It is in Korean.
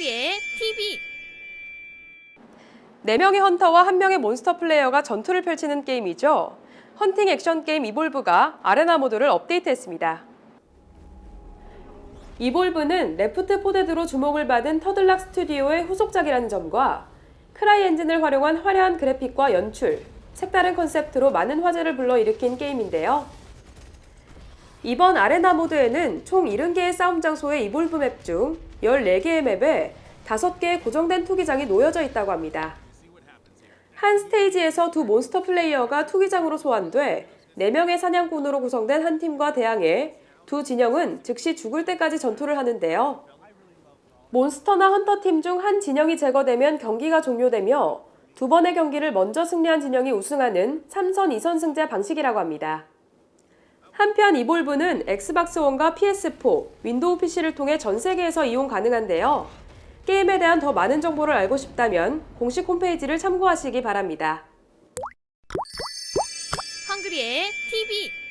헝그리의 TV 4명의 헌터와 1명의 몬스터 플레이어가 전투를 펼치는 게임이죠. 헌팅 액션 게임 이볼브가 아레나 모드를 업데이트했습니다. 이볼브는 레프트 포데드로 주목을 받은 터들락 스튜디오의 후속작이라는 점과 크라이 엔진을 활용한 화려한 그래픽과 연출, 색다른 컨셉트로 많은 화제를 불러일으킨 게임인데요. 이번 아레나 모드에는 총 70개의 싸움 장소의 이볼브 맵 중 14개의 맵에 5개의 고정된 투기장이 놓여져 있다고 합니다. 한 스테이지에서 두 몬스터 플레이어가 투기장으로 소환돼 4명의 사냥꾼으로 구성된 한 팀과 대항해 두 진영은 즉시 죽을 때까지 전투를 하는데요. 몬스터나 헌터 팀 중 한 진영이 제거되면 경기가 종료되며 두 번의 경기를 먼저 승리한 진영이 우승하는 3선 2선 승제 방식이라고 합니다. 한편 이 볼브는 엑스박스 원과 PS4, 윈도우 PC를 통해 전 세계에서 이용 가능한데요. 게임에 대한 더 많은 정보를 알고 싶다면 공식 홈페이지를 참고하시기 바랍니다. 헝그리의 TV